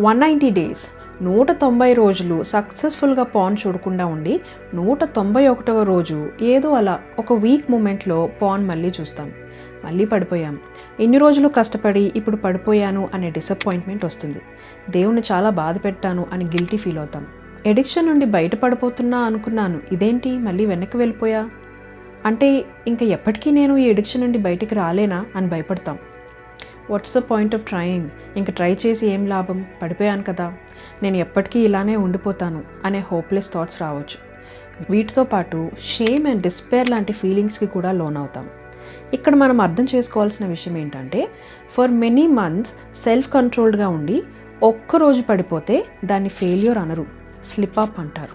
One ninety days నూట తొంభై రోజులు సక్సెస్ఫుల్గా పాన్ చూడకుండా ఉండి నూట తొంభై ఒకటవ రోజు ఏదో అలా ఒక వీక్ మూమెంట్లో పాన్ మళ్ళీ చూస్తాం. మళ్ళీ పడిపోయాం. ఎన్ని రోజులు కష్టపడి ఇప్పుడు పడిపోయాను అనే డిసప్పాయింట్మెంట్ వస్తుంది. దేవుణ్ణి చాలా బాధ పెట్టాను అని గిల్టీ ఫీల్ అవుతాం. ఎడిక్షన్ నుండి బయటపడిపోతున్నా అనుకున్నాను ఇదేంటి? మళ్ళీ వెనక్కి వెళ్ళిపోయా? అంటే ఇంకా ఎప్పటికీ నేను ఈ ఎడిక్షన్ నుండి బయటికి రాలేనా? అని భయపడతాం. What's the point of trying ఇంకా ట్రై చేసి ఏం లాభం? పడిపోయాను కదా. నేను ఎప్పటికీ ఇలానే ఉండిపోతాను అనే హోప్లెస్ థాట్స్ రావచ్చు. వీటితో పాటు షేమ్ అండ్ డిస్పేర్ లాంటి ఫీలింగ్స్కి కూడా లోన్ అవుతాం. ఇక్కడ మనం అర్థం చేసుకోవాల్సిన విషయం ఏంటంటే ఫర్ మెనీ మంత్స్ సెల్ఫ్ కంట్రోల్డ్గా ఉండి ఒక్కరోజు పడిపోతే దాన్ని ఫెయిల్యూర్ అనరు స్లిప్ అప్ అంటారు.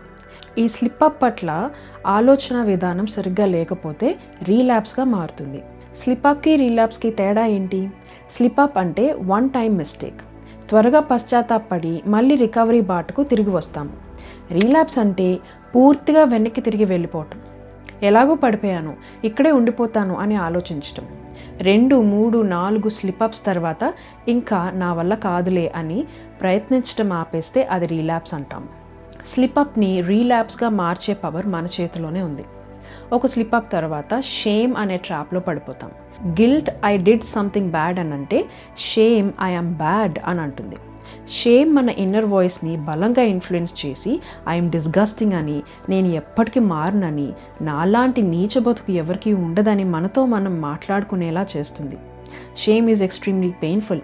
ఈ స్లిప్ అప్ పట్ల ఆలోచన విధానం సరిగ్గా లేకపోతే రీలాప్స్గా మారుతుంది. స్లిప్ అప్కి రీలాప్స్కి తేడా ఏంటి? స్లిప్అప్ అంటే వన్ టైం మిస్టేక్. త్వరగా పశ్చాత్తాపడి మళ్ళీ రికవరీ బాటకు తిరిగి వస్తాము. రీలాప్స్ అంటే పూర్తిగా వెనక్కి తిరిగి వెళ్ళిపోవటం. ఎలాగో పడిపోయాను ఇక్కడే ఉండిపోతాను అని ఆలోచించటం. రెండు మూడు నాలుగు స్లిప్అప్స్ తర్వాత ఇంకా నా వల్ల కాదులే అని ప్రయత్నించడం ఆపేస్తే అది రీలాప్స్ అంటాం. స్లిప్అప్ని రీలాప్స్గా మార్చే పవర్ మన చేతిలోనే ఉంది. ఒక స్లిప్ అప్ తర్వాత షేమ్ అనే ట్రాప్లో పడిపోతాం. Guilt I did something bad అని అంటే షేమ్ ఐ ఆమ్ బ్యాడ్ అని అంటుంది. షేమ్ మన ఇన్నర్ వాయిస్ని బలంగా ఇన్ఫ్లుయెన్స్ చేసి ఐఎమ్ డిస్గస్టింగ్ అని నేను ఎప్పటికీ మారనని నాలాంటి నీచ బతుకు ఎవరికీ ఉండదని మనతో మనం మాట్లాడుకునేలా చేస్తుంది. షేమ్ ఈజ్ ఎక్స్ట్రీమ్లీ పెయిన్ఫుల్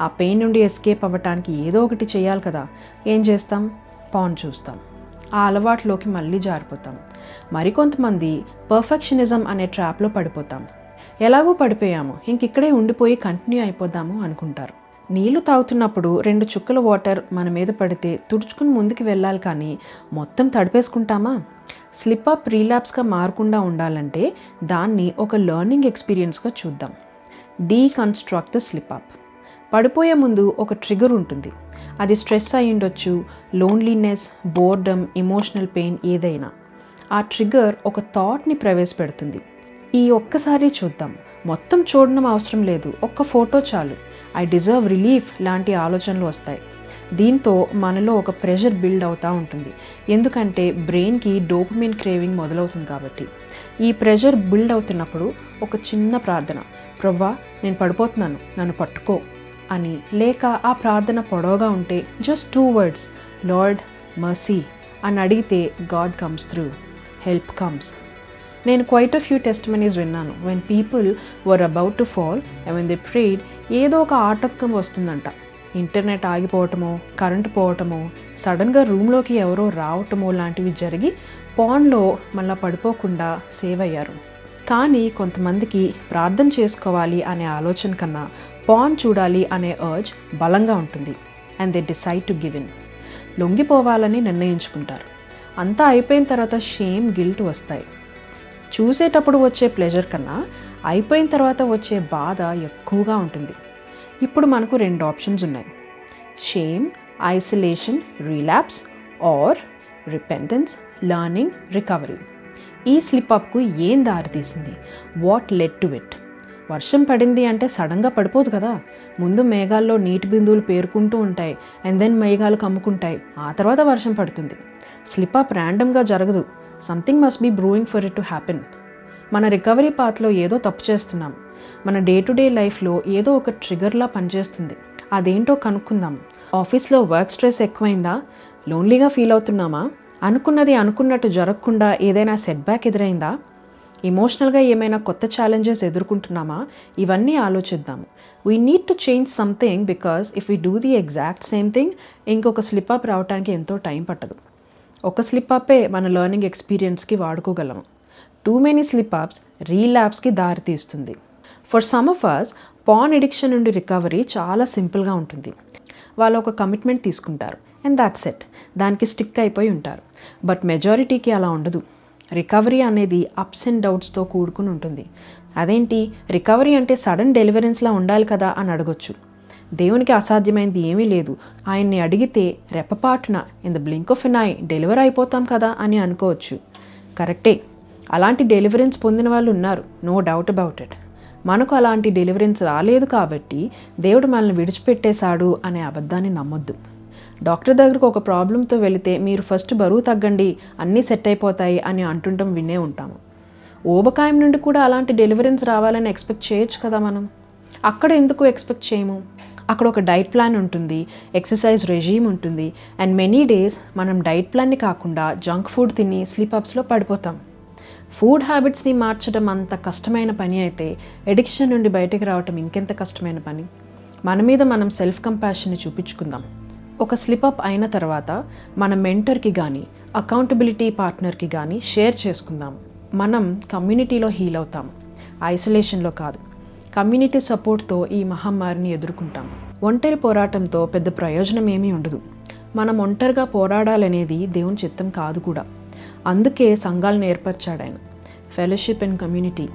ఆ పెయిన్ నుండి ఎస్కేప్ అవ్వటానికి ఏదో ఒకటి చేయాలి కదా. ఏం చేస్తాం? పాన్ చూస్తాం. ఆ అలవాట్లోకి మళ్ళీ జారిపోతాం. మరికొంతమంది పర్ఫెక్షనిజం అనే ట్రాప్లో పడిపోతాం. ఎలాగో పడిపోయాము. ఇంకిక్కడే ఉండిపోయి కంటిన్యూ అయిపోదాము అనుకుంటారు. నీళ్ళు తాగుతున్నప్పుడు రెండు చుక్కల వాటర్ మన మీద పడితే తుడుచుకుని ముందుకు వెళ్ళాలి కానీ మొత్తం తడిపేసుకుంటామా? స్లిప్ అప్ రీలాప్స్గా మారకుండా ఉండాలంటే దాన్ని ఒక లెర్నింగ్ ఎక్స్పీరియన్స్గా చూద్దాం. Deconstruct slip up. పడిపోయే ముందు ఒక ట్రిగర్ ఉంటుంది. అది స్ట్రెస్ అయి ఉండొచ్చు లోన్లీనెస్ బోర్డమ్ ఎమోషనల్ పెయిన్ ఏదైనా. ఆ ట్రిగర్ ఒక థాట్ని ప్రవేశపెడుతుంది. ఈ ఒక్కసారి చూద్దాం. మొత్తం చూడడం అవసరం లేదు. ఒక్క ఫోటో చాలు. ఐ డిజర్వ్ రిలీఫ్ లాంటి ఆలోచనలు వస్తాయి. దీంతో మనలో ఒక ప్రెషర్ బిల్డ్ అవుతూ ఉంటుంది. ఎందుకంటే బ్రెయిన్కి డోపమిన్ క్రేవింగ్ మొదలవుతుంది కాబట్టి. ఈ ప్రెషర్ బిల్డ్ అవుతున్నప్పుడు ఒక చిన్న ప్రార్థన. ప్రవ్వా నేను పడిపోతున్నాను. నన్ను పట్టుకో అని. లేక ఆ ప్రార్థన పొడవుగా ఉంటే just two words Lord mercy అని అడిగితే God comes through help comes నేను quite a few testimonies విన్నాను. When people were about to fall when they prayed ఏదో ఒక ఆటంకం వస్తుందంట. ఇంటర్నెట్ ఆగిపోవటమో కరెంట్ పోవటమో సడన్గా రూమ్లోకి ఎవరో రావటమో లాంటివి జరిగి పాన్లో మళ్ళీ పడిపోకుండా సేవ్ అయ్యారు. కానీ కొంతమందికి ప్రార్థన చేసుకోవాలి అనే ఆలోచన కన్నా పాన్ చూడాలి అనే అర్జ్ బలంగా ఉంటుంది. And they decide to give in లొంగిపోవాలని నిర్ణయించుకుంటారు. అంతా అయిపోయిన తర్వాత షేమ్ గిల్ట్ వస్తాయి. చూసేటప్పుడు వచ్చే ప్లెజర్ కన్నా అయిపోయిన తర్వాత వచ్చే బాధ ఎక్కువగా ఉంటుంది. ఇప్పుడు మనకు రెండు ఆప్షన్స్ ఉన్నాయి. Shame isolation relapse or repentance learning recovery ఈ స్లిప్ అప్కు ఏం దారి తీసింది వాట్ లెట్ టు ఇట్ వర్షం పడింది అంటే సడన్గా పడిపోదు కదా. ముందు మేఘాల్లో నీటి బిందువులు పేరుకుంటూ ఉంటాయి. అండ్ దెన్ మేఘాలు కమ్ముకుంటాయి. ఆ తర్వాత వర్షం పడుతుంది. స్లిప్ అప్ ర్యాండమ్గా జరగదు. Something must be brewing for it to happen. మన రికవరీ పాత్లో ఏదో తప్పు చేస్తున్నాం. మన డే టు డే లైఫ్లో ఏదో ఒక ట్రిగర్లా పనిచేస్తుంది. అదేంటో కనుక్కుందాం. ఆఫీస్లో వర్క్ స్ట్రెస్ ఎక్కువైందా? లోన్లీగా ఫీల్ అవుతున్నామా? అనుకున్నది అనుకున్నట్టు జరగకుండా ఏదైనా సెట్ బ్యాక్ ఎదురైందా? ఎమోషనల్గా ఏమైనా కొత్త ఛాలెంజెస్ ఎదుర్కొంటున్నామా? ఇవన్నీ ఆలోచిద్దాము. We need to change something because if we do the exact same thing ఇంకొక స్లిప్ అప్ రావడానికి ఎంతో టైం పట్టదు. ఒక స్లిప్ అప్పే మన లెర్నింగ్ ఎక్స్పీరియన్స్కి వాడుకోగలము. టూ మెనీ స్లిప్ అప్స్ రీలాప్స్కి దారితీస్తుంది for some of us porn addiction నుండి రికవరీ చాలా సింపుల్గా ఉంటుంది. వాళ్ళు ఒక కమిట్మెంట్ తీసుకుంటారు. అండ్ దాట్ సెట్ దానికి స్టిక్ అయిపోయి ఉంటారు. బట్ మెజారిటీకి అలా ఉండదు. రికవరీ అనేది అప్స్ అండ్ డౌట్స్తో కూడుకుని ఉంటుంది. అదేంటి? రికవరీ అంటే సడన్ డెలివరెన్స్లా ఉండాలి కదా అని అడగొచ్చు. దేవునికి అసాధ్యమైనది ఏమీ లేదు. ఆయన్ని అడిగితే రెప్పపాటున in the blink of an eye deliver అయిపోతాం కదా అని అనుకోవచ్చు. కరెక్టే. అలాంటి డెలివరెన్స్ పొందిన వాళ్ళు ఉన్నారు. నో డౌట్ అబౌట్ ఇట్ మనకు అలాంటి డెలివరెన్స్ రాలేదు కాబట్టి దేవుడు మనల్ని విడిచిపెట్టేశాడు అనే అబద్ధాన్ని నమ్మొద్దు. డాక్టర్ దగ్గరకు ఒక ప్రాబ్లంతో వెళితే మీరు ఫస్ట్ బరువు తగ్గండి అన్నీ సెట్ అయిపోతాయి అని అంటుంటాం వినే ఉంటాము. ఊబకాయం నుండి కూడా అలాంటి డెలివరెన్స్ రావాలని ఎక్స్పెక్ట్ చేయొచ్చు కదా మనం? అక్కడ ఎందుకు ఎక్స్పెక్ట్ చేయము? అక్కడ ఒక డైట్ ప్లాన్ ఉంటుంది ఎక్సర్సైజ్ రెజీమ్ ఉంటుంది అండ్ మెనీ డేస్ మనం డైట్ ప్లాన్ని కాకుండా జంక్ ఫుడ్ తిని స్లీప్ అప్స్లో పడిపోతాం. ఫుడ్ హ్యాబిట్స్ని మార్చడం అంత కష్టమైన పని అయితే ఎడిక్షన్ నుండి బయటకు రావటం ఇంకెంత కష్టమైన పని? మన మీద మనం సెల్ఫ్ కంపాషన్ని చూపించుకుందాం. ఒక స్లిప్ అప్ అయిన తర్వాత మన మెంటర్కి కానీ అకౌంటబిలిటీ పార్ట్నర్కి కానీ షేర్ చేసుకుందాం. మనం కమ్యూనిటీలో హీల్ అవుతాం. ఐసోలేషన్లో కాదు. కమ్యూనిటీ సపోర్ట్తో ఈ మహమ్మారిని ఎదుర్కొంటాం. ఒంటరి పోరాటంతో పెద్ద ప్రయోజనం ఏమీ ఉండదు. మనం ఒంటరిగా పోరాడాలనేది దేవుని చిత్తం కాదు కూడా. అందుకే సంఘాలను ఏర్పరిచాడు ఆయన. ఫెలోషిప్ అండ్ కమ్యూనిటీ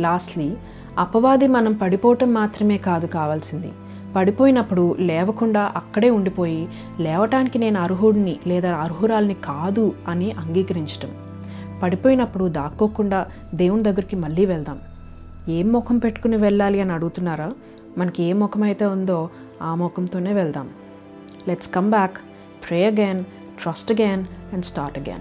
లాస్ట్లీ అపవాది మనం పడిపోవటం మాత్రమే కాదు కావాల్సింది. పడిపోయినప్పుడు లేవకుండా అక్కడే ఉండిపోయి లేవటానికి నేను అర్హుడిని లేదా అర్హురాల్ని కాదు అని అంగీకరించటం. పడిపోయినప్పుడు దాక్కోకుండా దేవుని దగ్గరికి మళ్ళీ వెళ్దాం. ఏం ముఖం పెట్టుకుని వెళ్ళాలి అని అడుగుతున్నారా? మనకి ఏ ముఖం అయితే ఉందో ఆ ముఖంతోనే వెళ్దాం. Let's come back pray again trust again and start again